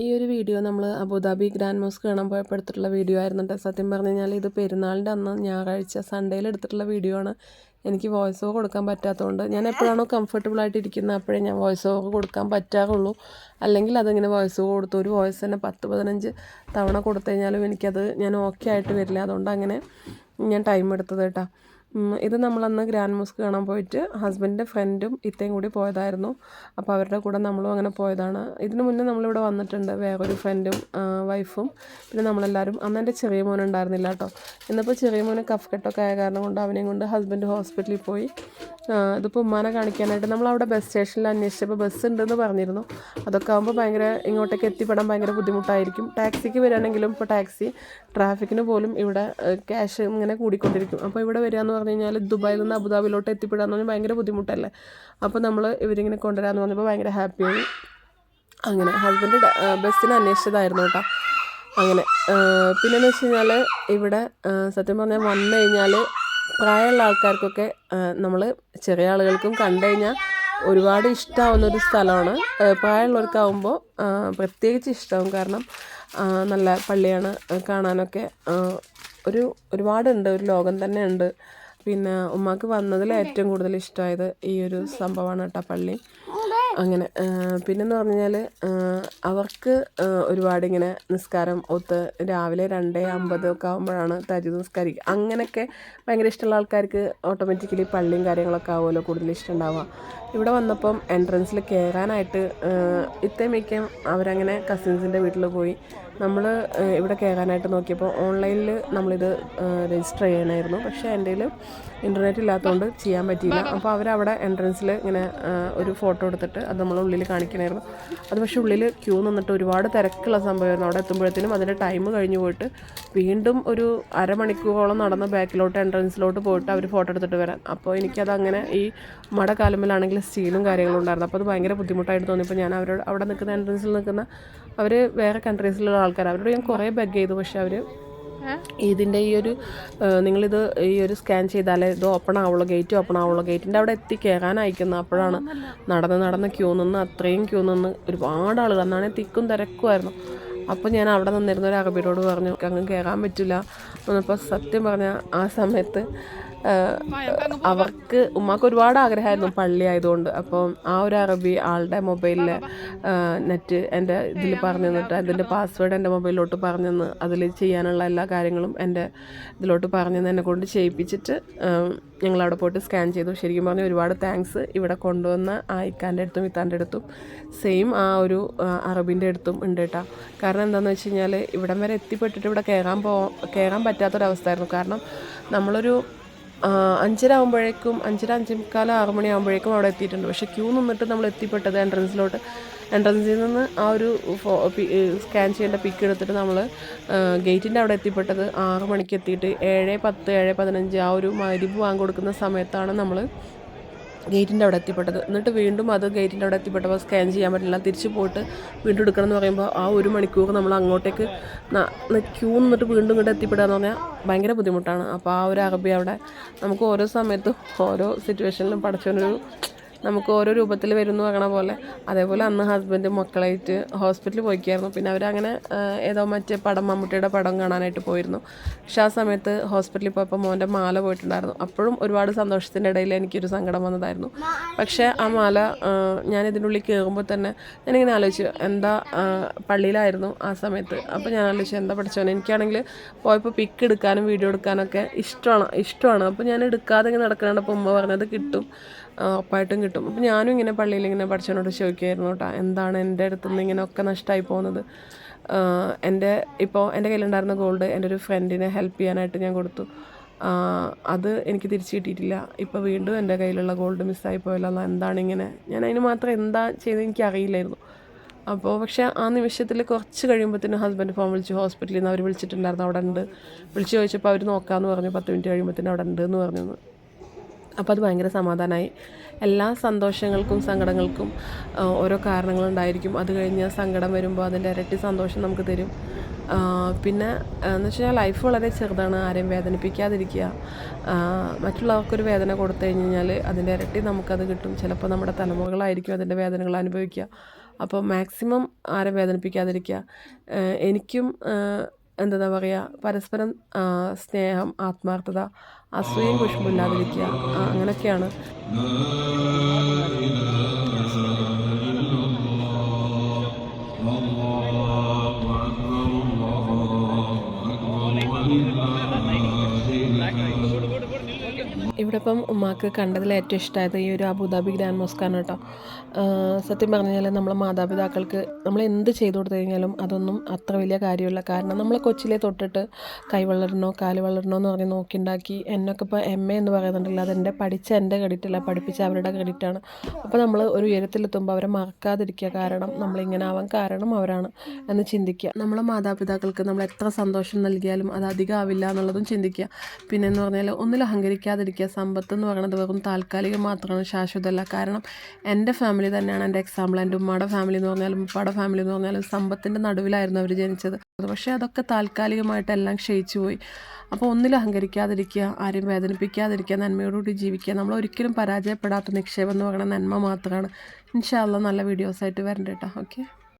ഈ ഒരു വീഡിയോ നമ്മൾ അബുദാബി ഗ്രാൻഡ് മോസ്ക് കാണാൻ പോയപ്പോൾ എടുത്തിട്ടുള്ള വീഡിയോ ആയിരുന്നു കേട്ടോ സത്യം പറഞ്ഞു കഴിഞ്ഞാൽ ഇത് പെരുന്നാളിന്റെ അന്ന് ഞായറാഴ്ച സൺഡേയിൽ എടുത്തിട്ടുള്ള വീഡിയോ ആണ്. എനിക്ക് വോയിസ് ഓവർ കൊടുക്കാൻ പറ്റാത്തതുകൊണ്ട് ഞാൻ എപ്പോഴാണോ കംഫർട്ടബിൾ ആയിട്ട് ഇരിക്കുന്നത് അപ്പോഴേ ഞാൻ വോയിസ് ഓവർ കൊടുക്കാൻ പറ്റാറുള്ളൂ. അല്ലെങ്കിൽ അതിങ്ങനെ വോയിസ് ഓവർ കൊടുത്തു ഒരു വോയിസ് തന്നെ പത്ത് പതിനഞ്ച് തവണ കൊടുത്തു കഴിഞ്ഞാലും എനിക്കത് ഞാൻ ഓക്കെ ആയിട്ട് വരില്ല. അതുകൊണ്ട് അങ്ങനെ ഞാൻ ടൈം എടുത്തത് കേട്ടോ. ഇത് നമ്മളന്ന് ഗ്രാൻഡ് മോസ്ക് കാണാൻ പോയിട്ട് ഹസ്ബൻഡിന്റെ ഫ്രണ്ടും ഇത്തയും കൂടി പോയതായിരുന്നു. അപ്പോൾ അവരുടെ കൂടെ നമ്മളും അങ്ങനെ പോയതാണ്. ഇതിന് മുന്നേ നമ്മളിവിടെ വന്നിട്ടുണ്ട് വേറൊരു ഫ്രണ്ടും വൈഫും. പിന്നെ നമ്മളെല്ലാവരും അന്ന് എന്റെ ചെറിയ മോൻ ഉണ്ടായിരുന്നില്ല കേട്ടോ. ഇന്നിപ്പോൾ ചെറിയ മോന് കഫ് കെട്ടൊക്കെ ആയ കാരണം കൊണ്ട് അവനെയും കൊണ്ട് ഹസ്ബൻഡ് ഹോസ്പിറ്റലിൽ പോയി. ഇതിപ്പോൾ ഉമ്മാനെ കാണിക്കാനായിട്ട് നമ്മൾ അവിടെ ബസ് സ്റ്റേഷനിൽ അന്വേഷിച്ചപ്പോൾ ബസ് ഉണ്ടെന്ന് പറഞ്ഞിരുന്നു. അതൊക്കെ ആകുമ്പോൾ ഭയങ്കര ഇങ്ങോട്ടേക്ക് എത്തിപ്പെടാൻ ഭയങ്കര ബുദ്ധിമുട്ടായിരിക്കും. ടാക്സിക്ക് വരികയാണെങ്കിലും ഇപ്പോൾ ടാക്സി ട്രാഫിക്കിന് പോലും ഇവിടെ ക്യാഷ് ഇങ്ങനെ കൂടിക്കൊണ്ടിരിക്കും. അപ്പോൾ ഇവിടെ വരിക എന്ന് പറഞ്ഞു കഴിഞ്ഞാൽ ദുബായിൽ നിന്ന് അബുദാബിയിലോട്ട് എത്തിപ്പെടാന്ന് പറഞ്ഞാൽ ഭയങ്കര ബുദ്ധിമുട്ടല്ലേ? അപ്പോൾ നമ്മൾ ഇവരിങ്ങനെ കൊണ്ടുവരാമെന്ന് പറഞ്ഞപ്പോൾ ഭയങ്കര ഹാപ്പിയായി അങ്ങനെ ഹസ്ബൻഡ് ബസ്സിന് അന്വേഷിച്ചതായിരുന്നു കേട്ടോ. അങ്ങനെ പിന്നെയെന്ന് വെച്ച് കഴിഞ്ഞാൽ ഇവിടെ സത്യം പറഞ്ഞാൽ വന്നു കഴിഞ്ഞാൽ പ്രായമുള്ള ആൾക്കാർക്കൊക്കെ നമ്മൾ ചെറിയ ആളുകൾക്കും കണ്ടു കഴിഞ്ഞാൽ ഒരുപാട് ഇഷ്ടമാവുന്ന ഒരു സ്ഥലമാണ് പ്രായമുള്ളവർക്കാവുമ്പോൾ പ്രത്യേകിച്ച് ഇഷ്ടമാവും കാരണം നല്ല പള്ളിയാണ് കാണാനൊക്കെ ഒരു ഒരുപാടുണ്ട്. ഒരു ലോകം തന്നെ ഉണ്ട് പിന്നെ ഉമ്മാക്ക് വന്നതിൽ ഏറ്റവും കൂടുതൽ ഇഷ്ടമായത് ഈ ഒരു സംഭവമാണ് കേട്ടോ പള്ളി. അങ്ങനെ പിന്നെയെന്ന് പറഞ്ഞാൽ അവർക്ക് ഒരുപാടിങ്ങനെ നിസ്കാരം ഒത്ത് രാവിലെ രണ്ട് അമ്പത് ഒക്കെ ആകുമ്പോഴാണ് തരി നിസ്കാരിക്കുക അങ്ങനെയൊക്കെ ഭയങ്കര ഇഷ്ടമുള്ള ആൾക്കാർക്ക് ഓട്ടോമാറ്റിക്കലി പള്ളിയും കാര്യങ്ങളൊക്കെ ആവുമല്ലോ കൂടുതൽ ഇഷ്ടം ഉണ്ടാവുക. ഇവിടെ വന്നപ്പം എൻട്രൻസിൽ കയറാനായിട്ട് ഇത്രയും മിക്കം അവരങ്ങനെ കസിൻസിന്റെ വീട്ടിൽ പോയി. നമ്മൾ ഇവിടെ കയറാനായിട്ട് നോക്കിയപ്പോൾ ഓൺലൈനിൽ നമ്മളിത് രജിസ്റ്റർ ചെയ്യണമായിരുന്നു പക്ഷേ എന്റെ ഇന്റർനെറ്റ് ഇല്ലാത്തതുകൊണ്ട് ചെയ്യാൻ പറ്റിയില്ല. അപ്പോൾ അവരവിടെ എൻട്രൻസിൽ ഇങ്ങനെ ഒരു ഫോട്ടോ എടുത്തിട്ട് അത് നമ്മൾ ഉള്ളിൽ കാണിക്കണമായിരുന്നു അത് പക്ഷേ ഉള്ളിൽ ക്യൂ നിന്നിട്ട് ഒരുപാട് തിരക്കുള്ള സംഭവമായിരുന്നു. അവിടെ എത്തുമ്പോഴത്തേനും അതിന്റെ ടൈം കഴിഞ്ഞ് പോയിട്ട് വീണ്ടും ഒരു അരമണിക്കൂറോളം നടന്ന് ബാക്കിലോട്ട് എൻട്രൻസിലോട്ട് പോയിട്ട് അവർ ഫോട്ടോ എടുത്തിട്ട് വരാൻ. അപ്പോൾ എനിക്കത് അങ്ങനെ ഈ മട കാലുമ്പിലാണെങ്കിൽ സ്റ്റീലും കാര്യങ്ങളും ഉണ്ടായിരുന്നു. അപ്പോൾ അത് ഭയങ്കര ബുദ്ധിമുട്ടായിട്ട് തോന്നി. ഇപ്പോൾ ഞാൻ അവരോട് അവിടെ നിൽക്കുന്ന എൻട്രൻസിൽ നിൽക്കുന്ന അവർ വേറെ കൺട്രീസിലുള്ള ആൾക്കാർ അവരോട് ഞാൻ കുറേ ബഗ് ചെയ്തു. പക്ഷേ അവർ ഇതിന്റെ ഈ ഒരു നിങ്ങളിത് ഈ ഒരു സ്കാൻ ചെയ്താലേ ഇത് ഓപ്പൺ ആവുള്ള ഗേറ്റ് ഓപ്പൺ ആവുള്ള. ഗേറ്റിന്റെ അവിടെ എത്തി കയറാൻ അയക്കുന്നത് അപ്പോഴാണ് നടന്ന് നടന്ന് ക്യൂ നിന്ന് അത്രയും ക്യൂ നിന്ന് ഒരുപാട് ആളുകൾ. അന്നാണെങ്കിൽ തിക്കും തിരക്കുമായിരുന്നു. അപ്പോൾ ഞാൻ അവിടെ നിന്നിരുന്ന ഒരു അറബിയോട് പറഞ്ഞു "എനിക്ക് അങ്ങ് കയറാൻ പറ്റില്ല. എന്നപ്പോൾ സത്യം പറഞ്ഞാൽ ആ സമയത്ത് അവർക്ക് ഉമ്മാക്ക് ഒരുപാട് ആഗ്രഹമായിരുന്നു പള്ളി ആയതുകൊണ്ട്. അപ്പം ആ ഒരു അറബി ആളുടെ മൊബൈലിൽ നെറ്റ് എന്റെ ഇതിൽ പറഞ്ഞു തന്നിട്ട് അതിന്റെ പാസ്വേഡ് എന്റെ മൊബൈലിലോട്ട് പറഞ്ഞു തന്ന് അതിൽ ചെയ്യാനുള്ള എല്ലാ കാര്യങ്ങളും എന്റെ ഇതിലോട്ട് പറഞ്ഞു തന്ന് എന്നെ കൊണ്ട് ചെയ്യിപ്പിച്ചിട്ട് ഞങ്ങൾ അവിടെ പോയിട്ട് സ്കാൻ ചെയ്തു. ശരിക്കും പറഞ്ഞാൽ ഒരുപാട് താങ്ക്സ് ഇവിടെ കൊണ്ടുവന്ന ആ ഇക്കാന്റെ അടുത്തും ഇത്താന്റെ അടുത്തും സെയിം ആ ഒരു അറബിന്റെ അടുത്തും ഉണ്ട് കേട്ടോ. കാരണം എന്താണെന്ന് വെച്ച് കഴിഞ്ഞാൽ ഇവിടം വരെ എത്തിപ്പെട്ടിട്ട് ഇവിടെ കയറാൻ പോ കയറാൻ പറ്റാത്തൊരവസ്ഥയായിരുന്നു. കാരണം നമ്മളൊരു അഞ്ചര ആകുമ്പോഴേക്കും അഞ്ചര അഞ്ചേ മുക്കാലം ആറ് മണി ആകുമ്പോഴേക്കും അവിടെ എത്തിയിട്ടുണ്ട്. പക്ഷേ ക്യൂ നിന്നിട്ട് നമ്മൾ എത്തിപ്പെട്ടത് എൻട്രൻസിലോട്ട്. എൻട്രൻസിൽ നിന്ന് ആ ഒരു സ്കാൻ ചെയ്യേണ്ട പിക്ക് എടുത്തിട്ട് നമ്മൾ ഗേറ്റിന്റെ അവിടെ എത്തിപ്പെട്ടത് ആറ് മണിക്ക് എത്തിയിട്ട് ഏഴ് പത്ത് ഏഴ് പതിനഞ്ച് ആ ഒരു മരിപ്പ് വാങ്ങി കൊടുക്കുന്ന സമയത്താണ് നമ്മൾ ഗേറ്റിന്റെ അവിടെ എത്തിപ്പെട്ടത്. എന്നിട്ട് വീണ്ടും അത് ഗേറ്റിന്റെ അവിടെ എത്തിപ്പെട്ടപ്പോൾ സ്കാൻ ചെയ്യാൻ പറ്റില്ല. തിരിച്ചു പോയിട്ട് വീണ്ടും എടുക്കണം എന്ന് പറയുമ്പോൾ ആ ഒരു മണിക്കൂർ നമ്മൾ അങ്ങോട്ടേക്ക് ക്യൂ നിന്നിട്ട് വീണ്ടും ഇങ്ങോട്ട് എത്തിപ്പെടുക എന്ന് പറഞ്ഞാൽ ഭയങ്കര ബുദ്ധിമുട്ടാണ്. അപ്പോൾ ആ ഒരു അറബി അവിടെ നമുക്ക് ഓരോ സമയത്തും ഓരോ സിറ്റുവേഷനിലും പഠിച്ചൊരു നമുക്ക് ഓരോ രൂപത്തിൽ വരുന്നു അങ്ങനെ പോലെ. അതേപോലെ അന്ന് ഹസ്ബൻഡ് മക്കളായിട്ട് ഹോസ്പിറ്റലിൽ പോയിക്കായിരുന്നു. പിന്നെ അവരങ്ങനെ ഏതോ മറ്റേ പടം മമ്മൂട്ടിയുടെ പടം കാണാനായിട്ട് പോയിരുന്നു. പക്ഷെ ആ സമയത്ത് ഹോസ്പിറ്റലിൽ പോയപ്പോൾ മോന്റെ മാല പോയിട്ടുണ്ടായിരുന്നു. അപ്പോഴും ഒരുപാട് സന്തോഷത്തിന്റെ ഇടയിൽ എനിക്കൊരു സങ്കടം വന്നതായിരുന്നു. പക്ഷേ ആ മാല ഞാൻ ഇതിനുള്ളിൽ കയറുമ്പോൾ തന്നെ ഞാനിങ്ങനെ ആലോചിച്ചു എന്താ പള്ളിയിലായിരുന്നു ആ സമയത്ത്. അപ്പോൾ ഞാൻ ആലോചിച്ചു എന്താ പഠിച്ചോനെ? എനിക്കാണെങ്കിൽ പോയപ്പോൾ പിക്ക് എടുക്കാനും വീഡിയോ എടുക്കാനൊക്കെ ഇഷ്ടമാണ് ഇഷ്ടമാണ്. അപ്പോൾ ഞാൻ എടുക്കാതെ ഇങ്ങനെ നടക്കണപ്പോൾ ഉമ്മ പറഞ്ഞത് കിട്ടും. ഉറപ്പായിട്ടും കിട്ടും. അപ്പോൾ ഞാനും ഇങ്ങനെ പള്ളിയിൽ ഇങ്ങനെ പഠിച്ചവനോട് ചോദിക്കുമായിരുന്നു കേട്ടോ എന്താണ് എന്റെ അടുത്ത് നിന്ന് ഇങ്ങനെയൊക്കെ നഷ്ടമായി പോകുന്നത്? എന്റെ ഇപ്പോൾ എന്റെ കയ്യിലുണ്ടായിരുന്ന ഗോൾഡ് എന്റെ ഒരു ഫ്രണ്ടിനെ ഹെൽപ്പ് ചെയ്യാനായിട്ട് ഞാൻ കൊടുത്തു. അത് എനിക്ക് തിരിച്ചു കിട്ടിയിട്ടില്ല. ഇപ്പോൾ വീണ്ടും എന്റെ കയ്യിലുള്ള ഗോൾഡ് മിസ്സായി പോയല്ലോ. എന്താണ് ഇങ്ങനെ? ഞാൻ അതിന് മാത്രം എന്താ ചെയ്തത് എനിക്ക് അറിയില്ലായിരുന്നു. അപ്പോൾ പക്ഷേ ആ നിമിഷത്തിൽ കുറച്ച് കഴിയുമ്പോഴത്തേനും ഹസ്ബൻഡ് ഫോൺ വിളിച്ച്. ഹോസ്പിറ്റലിൽ നിന്ന് അവർ വിളിച്ചിട്ടുണ്ടായിരുന്നു. അവിടെ ഉണ്ട്. വിളിച്ച് ചോദിച്ചപ്പോൾ അവർ നോക്കാമെന്ന് പറഞ്ഞു. പത്ത് മിനിറ്റ് കഴിയുമ്പോഴത്തേനും അവിടെ ഉണ്ട് എന്ന് പറഞ്ഞു അപ്പോൾ അത് ഭയങ്കര സമാധാനമായി എല്ലാ സന്തോഷങ്ങൾക്കും സങ്കടങ്ങൾക്കും ഓരോ കാരണങ്ങളുണ്ടായിരിക്കും. അത് കഴിഞ്ഞാൽ സങ്കടം വരുമ്പോൾ അതിന്റെ ഇരട്ടി സന്തോഷം നമുക്ക് തരും. പിന്നെ എന്ന് വെച്ചാൽ ലൈഫ് വളരെ ചെറുതാണ്. ആരെയും വേദനിപ്പിക്കാതിരിക്കുക. മറ്റുള്ളവർക്കൊരു വേദന കൊടുത്തു കഴിഞ്ഞാൽ അതിന്റെ ഇരട്ടി നമുക്കത് കിട്ടും. ചിലപ്പോൾ നമ്മുടെ തലമുറകളായിരിക്കും അതിന്റെ വേദനകൾ അനുഭവിക്കുക. അപ്പോൾ മാക്സിമം ആരെ വേദനിപ്പിക്കാതിരിക്കുക. എനിക്കും എന്താ പറയുക പരസ്പരം സ്നേഹം ആത്മാർത്ഥത അസൂയയും കുഷ്മില്ലാതിരിക്കുക അങ്ങനെയൊക്കെയാണ്. ഇവിടെ ഇപ്പം ഉമ്മാക്ക് കണ്ടതിൽ ഏറ്റവും ഇഷ്ടമായത് ഈ ഒരു അബുദാബി ഗ്രാൻഡ് മോസ്കാണ് കേട്ടോ. സത്യം പറഞ്ഞു കഴിഞ്ഞാൽ നമ്മളെ മാതാപിതാക്കൾക്ക് നമ്മൾ എന്ത് ചെയ്തു കൊടുത്തു കഴിഞ്ഞാലും അതൊന്നും അത്ര വലിയ കാര്യമില്ല. കാരണം നമ്മൾ കൊച്ചിലെ തൊട്ടിട്ട് കൈ വളരണോ കാൽ വളരണോ എന്ന് പറഞ്ഞ് നോക്കിണ്ടാക്കി എന്നൊക്കെ ഇപ്പോൾ എം എ എന്ന് പറയുന്നുണ്ടല്ലോ അതെന്റെ പഠിച്ച എന്റെ ക്രെഡിറ്റ് അല്ല പഠിപ്പിച്ച അവരുടെ ക്രെഡിറ്റാണ് അപ്പോൾ നമ്മൾ ഒരു ഉയരത്തിലെത്തുമ്പോൾ അവരെ മറക്കാതിരിക്കുക കാരണം നമ്മളിങ്ങനെ ആവാൻ കാരണം അവരാണ് എന്ന് ചിന്തിക്കുക. നമ്മളെ മാതാപിതാക്കൾക്ക് നമ്മൾ എത്ര സന്തോഷം നൽകിയാലും അത് അധികം ആവില്ല എന്നുള്ളതും ചിന്തിക്കുക. പിന്നെ എന്ന് പറഞ്ഞാൽ ഒന്നിലും അഹങ്കരിക്കാതിരിക്കുക സമ്പത്ത് എന്ന് പറയുന്നത് വെറും താൽക്കാലികം മാത്രമാണ് ശാശ്വതമല്ല. കാരണം എന്റെ ഫാമിലി തന്നെയാണ് എന്റെ എക്സാമ്പിൾ എന്റെ ഉമ്മയുടെ ഫാമിലി എന്ന് പറഞ്ഞാലും ഉപ്പയുടെ ഫാമിലി എന്ന് പറഞ്ഞാലും സമ്പത്തിന്റെ നടുവിലായിരുന്നു അവർ ജനിച്ചത്. പക്ഷേ അതൊക്കെ താൽക്കാലികമായിട്ടെല്ലാം ക്ഷയിച്ചു പോയി. അപ്പോൾ ഒന്നിലും അഹങ്കരിക്കാതിരിക്കുക ആരെയും വേദനിപ്പിക്കാതിരിക്കുക നന്മയോടുകൂടി ജീവിക്കുക. നമ്മൾ ഒരിക്കലും പരാജയപ്പെടാത്ത നിക്ഷേപം എന്ന് പറയുന്ന നന്മ മാത്രമാണ്. ഇൻഷാല്ല നല്ല വീഡിയോസായിട്ട് വരണ്ട കേട്ടോ ഓക്കെ